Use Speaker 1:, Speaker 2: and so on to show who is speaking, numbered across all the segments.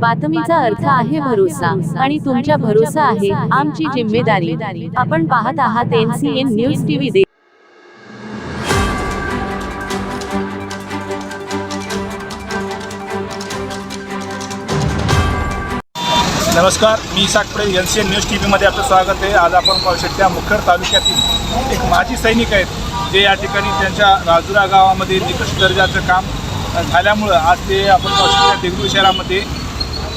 Speaker 1: बातमीचा अर्थ आहे भरोसा आणि तुमच्या भरोसा आहे आमची जिम्मेदारी. आपण पाहत आहात एनसीएन न्यूज टीव्ही दे.
Speaker 2: नमस्कार मी Sakpade N C N news T व्हीमध्ये आपलं स्वागत आहे. आज आपण पाहू शकता मुखेड तालुक्यातील एक माजी सैनिक आहेत जे या ठिकाणी त्यांच्या राजुरा गावामध्ये निकष दर्जाचं काम झाल्यामुळं आज ते आपण पाहू शकता देगलूर शहरामध्ये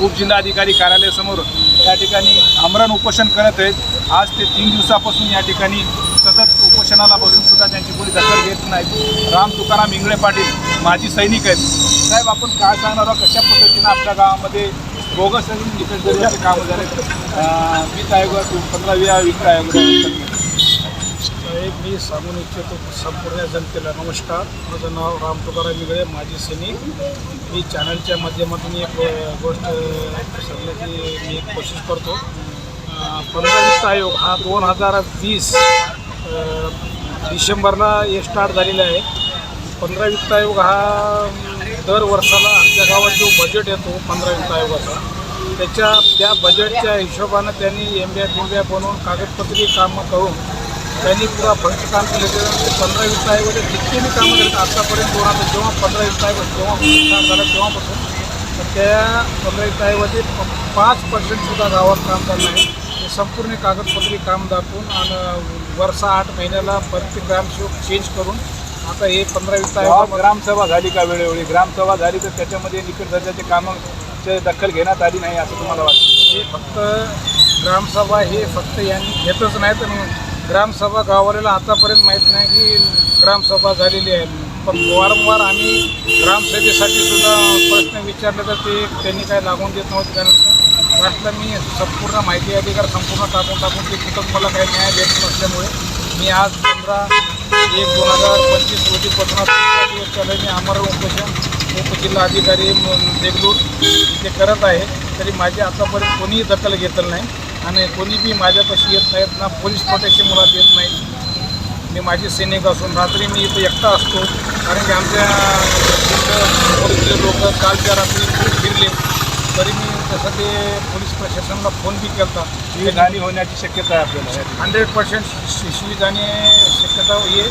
Speaker 2: उपजिल्हाधिकारी कार्यालयासमोर या ठिकाणी आमरण उपोषण करत आहेत. आज ते तीन दिवसापासून या ठिकाणी सतत उपोषणाला बसून सुद्धा त्यांची कोणी दखल घेत नाहीत राम तुकाराम इंगळे पाटील माजी सैनिक आहेत. साहेब आपण काय सांगणार आहोत? कशा पद्धतीनं आपल्या गावामध्ये बोगस निकष कामं झाले वीज वित्त आयोग पंधराव्या वित्त आयोग
Speaker 3: मी सांगून इच्छितो संपूर्ण जनतेला नमस्कार. माझं नाव राम तुकाराम मिगळे माजी सैनिक. मी चॅनलच्या माध्यमातून एक गोष्ट सांगण्याची मी एक कोशिश करतो. पंधरा वित्त आयोग हा दोन हजार वीस डिसेंबरला हे स्टार्ट झालेला आहे. पंधरा वित्त आयोग हा दर वर्षाला आमच्या गावात जो बजेट येतो पंधरा वित्त आयोगाचा त्याच्या त्या बजेटच्या हिशोबानं त्यांनी एमब्या टिंब्या बनवून कागदपत्री कामं करून त्यांनी पुरा फंड काम केलं त्याच्यानंतर पंधरा वित्त आयोगाचे जितके मी कामं झाले आतापर्यंत दोन हजार जेव्हा पंधरा वित्त आयोग जेव्हा स्टार्ट झालं तेव्हापासून तर त्या पंधरा आयोगाचे प- पाच पर्सेंटसुद्धा गावात काम झालं नाही. ते संपूर्ण कागदपत्री काम दाखवून आणि वर्षा आठ महिन्याला प्रत्येक ग्रामसेवक चेंज करून आता हे पंधरा
Speaker 2: जेव्हा
Speaker 3: आयोग
Speaker 2: ग्रामसभा झाली का वेळोवेळी? ग्रामसभा झाली तर त्याच्यामध्ये निकष दर्जाचे कामांची दखल घेण्यात आली नाही असं तुम्हाला वाटतं?
Speaker 3: हे फक्त ग्रामसभा हे फक्त यांनी घेतच नाही तर ग्रामसभा गाववाल्याला आतापर्यंत माहीत नाही की ग्रामसभा झालेली आहे. पण वारंवार आम्ही ग्रामसभेसाठी सुद्धा प्रश्न विचारले तर ते त्यांनी काय लागून देत नव्हते. कारण लास्टला मी संपूर्ण माहिती अधिकार संपूर्ण टाकून टाकून ते कुठं मला काही न्याय देत नसल्यामुळे मी आज पंधरा एक दोन हजार पंचवीस रोजीपासून पन्नास दिवस चालू मी आम्हाला उपोषण उपजिल्हा अधिकारी देगलूर ते करत आहे. तरी माझी आतापर्यंत कोणीही दखल घेतलं नाही. आणि कोणी बी माझ्यापाशी येत नाहीत ना पोलीस प्रोटेक्शन मुलात येत नाहीत मी माझी सैनिक असून रात्री मी इथं एकटा असतो कारण की आमच्या पोलीसचे लोक कालच्या रात्री खूप फिरले. तरी मी तसं ते पोलीस प्रशासनाला फोन बी केला होता
Speaker 2: जीवनहानी होण्याची शक्यता आहे आपल्याला.
Speaker 3: हंड्रेड पर्सेंट शिशवी जाणे शक्यता ये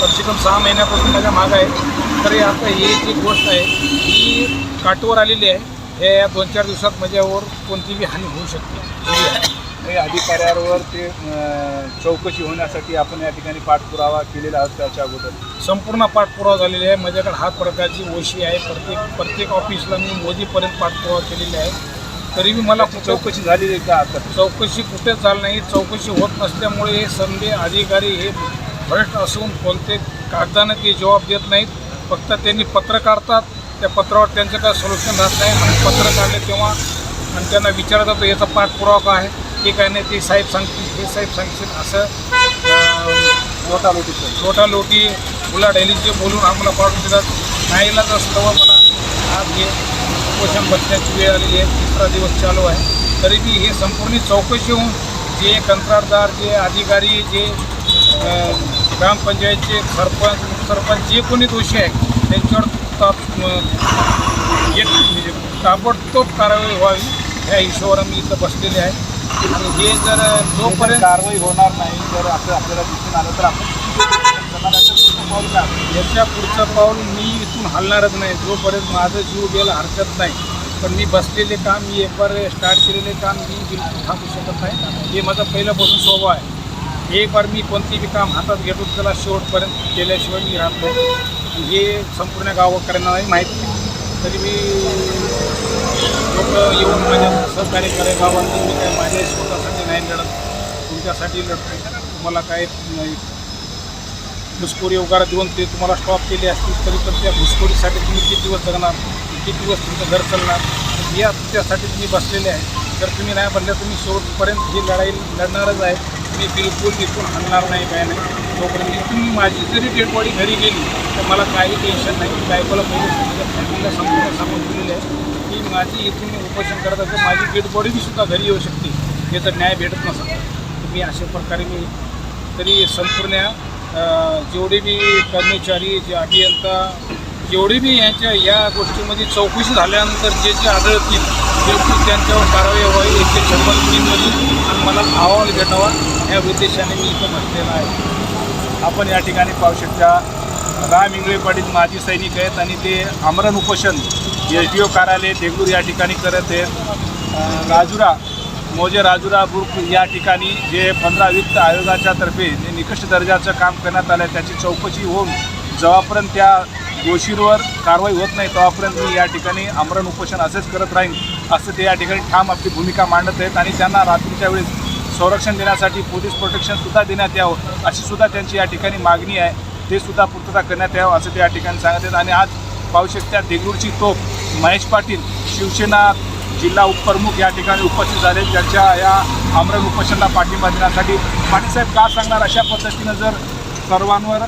Speaker 3: कम से कम सहा महिन्यापासून माझ्या मागं आहे. तरी आता ही जी गोष्ट आहे ही काटवर आलेली आहे. हे या दोन चार दिवसात माझ्यावर कोणतीही हानी होऊ शकते. ही
Speaker 2: अधिकाऱ्यांवर ते चौकशी होण्यासाठी आपण या ठिकाणी पाठपुरावा केलेला आहोत त्याच्या अगोदर.
Speaker 3: संपूर्ण पाठपुरावा झालेला आहे. माझ्याकडे हा प्रकारची ओशी आहे. प्रत्येक प्रत्येक ऑफिसला मी मोदीपर्यंत पाठपुरावा केलेला आहे. तरी बी मला
Speaker 2: चौकशी झालेली का आता?
Speaker 3: चौकशी कुठेच झाली नाही चौकशी होत नसल्यामुळे हे समजे अधिकारी हे भ्रष्ट असून कोणते कागदानं ते जबाब देत नाहीत. फक्त त्यांनी पत्र काढतात. त्या पत्रावर त्यांचं काय सोल्युशन राहत नाही. आणि पत्र काढले तेव्हा आणि त्यांना विचारत जातो याचा पाठपुरावा काय आहे? ते काय नाही ते साहेब सांगतील हे साहेब सांगतील असं अं,
Speaker 2: लोटा लोटीचं
Speaker 3: लोटा लोटी उलाढालीचे बोलून आम्हाला पाठवून देतात नाईलाच असतं मला आज हे उपोषण बसण्याची वेळ आलेली आहे तिसरा दिवस चालू आहे तरी बी हे संपूर्ण चौकशी होऊन जे कंत्राटदार जे अधिकारी जे ग्रामपंचायतचे सरपंच उपसरपंच जे कोणी दोषी आहे त्यांच्यावर ताप म्हणजे ताबडतोब कारवाई व्हावी ह्या हिशोबावर मी इथं बसलेले आहे. आणि हे जर जोपर्यंत
Speaker 2: कारवाई होणार नाही जर असं आपल्याला दिसून आलं तर आपण
Speaker 3: याच्या पुढचं पाऊल मी इथून हलणारच नाही. जोपर्यंत माझं जीव गेला हरकत नाही पण मी बसलेले काम मी एक बार स्टार्ट केलेले काम मी बिलकुल थांबू शकत नाही. हे माझा पहिल्यापासून स्वभाव आहे. एक बार मी कोणतेही बी काम हातात घेतो त्याला शेवटपर्यंत केल्याशिवाय मी राहत नाही. हे संपूर्ण गावकऱ्यांना माहिती तरी मी लोक येऊन माझ्या सहकार्य करे गावात मी काय माझ्या स्वतःसाठी नाही लढत. तुमच्यासाठी लढतो तुम्हाला काय घुसखोरी वगैरे देऊन ते तुम्हाला स्टॉप केले असतील तरी पण त्या घुसखोरीसाठी तुम्ही किती दिवस जगणार? किती दिवस तुमचं घर चालणार? या तुमच्यासाठी तुम्ही बसलेले आहे. जर तुम्ही नाही बनल्या तुम्ही शेवटपर्यंत ही लढाई लढणारच आहे. मी बिलकुल तिथून हलणार नाही काय नाही. तोपर्यंत तुम्ही माझी जरी डेड बॉडी घरी गेली तर मला काही टेन्शन नाही. बायकोला पहिले माझ्या फॅमिलीला संपूर्ण सांगून दिलेलं आहे की माझी इथून उपोषण करत असेल माझी डेड बॉडी सुद्धा घरी येऊ शकते. हे तर न्याय भेटत नसत. मी अशा प्रकारे मी तरी संपूर्ण जेवढे बी कर्मचारी जे अभियंता जेवढे बी यांच्या या गोष्टीमध्ये चौकशी झाल्यानंतर जे जे आढळतील बिलकुल त्यांच्यावर कारवाई व्हावी एकशे शपथ मी आणि मला अहवाल भेटावा या उद्देशाने मी इथं बसलेला आहे.
Speaker 2: आपण या ठिकाणी पाहू शकता राम इंगळे पाटील माजी सैनिक आहेत आणि ते आमरण उपोषण एस डी ओ कार्यालय देगलूर या ठिकाणी करत आहेत. राजुरा मोजे राजुरा ग्रुप या ठिकाणी जे पंधरा वित्त आयोगाच्या तर्फे जे निकष दर्जाचं काम करण्यात आलं आहे त्याची चौकशी होऊन जेव्हापर्यंत त्या दोषींवर कारवाई होत नाही तेव्हापर्यंत मी या ठिकाणी आमरण उपोषण असेच करत राहीन असं ते या ठिकाणी ठाम आपली भूमिका मांडत आहेत आणि त्यांना रात्रीच्या वेळेस संरक्षण देण्यासाठी पोलीस प्रोटेक्शनसुद्धा देण्यात यावं अशी सुद्धा त्यांची या ठिकाणी मागणी आहे. ते सुद्धा पूर्तता करण्यात यावं असं ते या ठिकाणी सांगत आहेत. आणि आज पाहू शकता देगलूरची तोफ महेश पाटील शिवसेना जिल्हा उपप्रमुख या ठिकाणी उपस्थित झाले. ज्यांच्या या आमरण उपोषणाला पाठिंबा देण्यासाठी पाटीलसाहेब का सांगणार? अशा पद्धतीनं जर सर्वांवर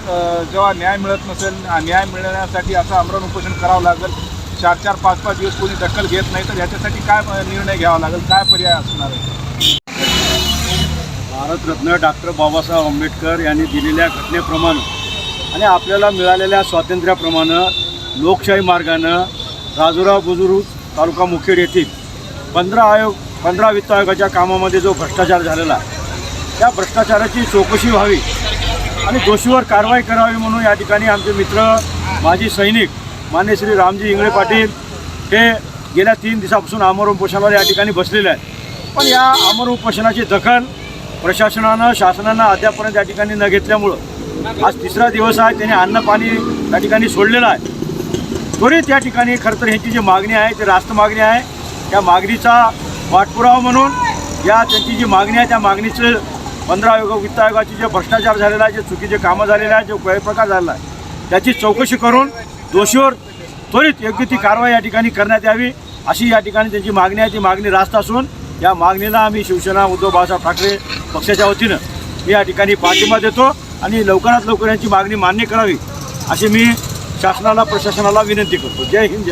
Speaker 2: जेव्हा न्याय मिळत नसेल न्याय मिळण्यासाठी असं आमरण उपोषण करावं लागेल चार चार पाच पाच दिवस कोणी दखल घेत नाही तर याच्यासाठी काय निर्णय घ्यावा लागेल? काय पर्याय असणार आहे?
Speaker 4: भारतरत्न डॉक्टर बाबासाहेब आंबेडकर यांनी दिलेल्या घटनेप्रमाणे आणि आपल्याला मिळालेल्या स्वातंत्र्याप्रमाणे लोकशाही मार्गानं राजुरा बुजुर्ग तालुका मुखेड येथील पंधरा आयोग पंधरा वित्त आयोगाच्या कामामध्ये जो भ्रष्टाचार झालेला त्या भ्रष्टाचाराची चौकशी व्हावी आणि दोषीवर कारवाई करावी म्हणून या ठिकाणी आमचे मित्र माजी सैनिक मान्य श्री रामजी इंगळे पाटील हे गेल्या तीन दिवसापासून आमरण उपोषणावर या ठिकाणी बसलेले आहेत. पण या आमरण उपोषणाची दखल प्रशासनानं शासनानं अद्यापर्यंत या ठिकाणी न घेतल्यामुळं आज तिसरा दिवस आहे त्याने अन्न पाणी त्या ठिकाणी सोडलेलं आहे. त्वरित या ठिकाणी खरं तर ह्याची जी मागणी आहे ती रास्त मागणी आहे. त्या मागणीचा पाठपुरावा म्हणून या त्यांची जी मागणी आहे त्या मागणीचं पंधरा आयोग वित्त आयोगाचे जे भ्रष्टाचार झालेला आहे जे चुकीचे कामं झालेले आहे जो गैरप्रकार झालेला आहे त्याची चौकशी करून दोषीवर त्वरित योग्य ती कारवाई या ठिकाणी करण्यात यावी अशी या ठिकाणी त्यांची मागणी आहे. ती मागणी रास्त असून या मागणीला आम्ही शिवसेना उद्धव बाळासाहेब ठाकरे पक्षाच्या वतीनं मी या ठिकाणी पाठिंबा देतो. आणि लवकरात लवकर यांची मागणी मान्य करावी अशी मी शासनाला प्रशासनाला विनंती करतो. जय हिंद जय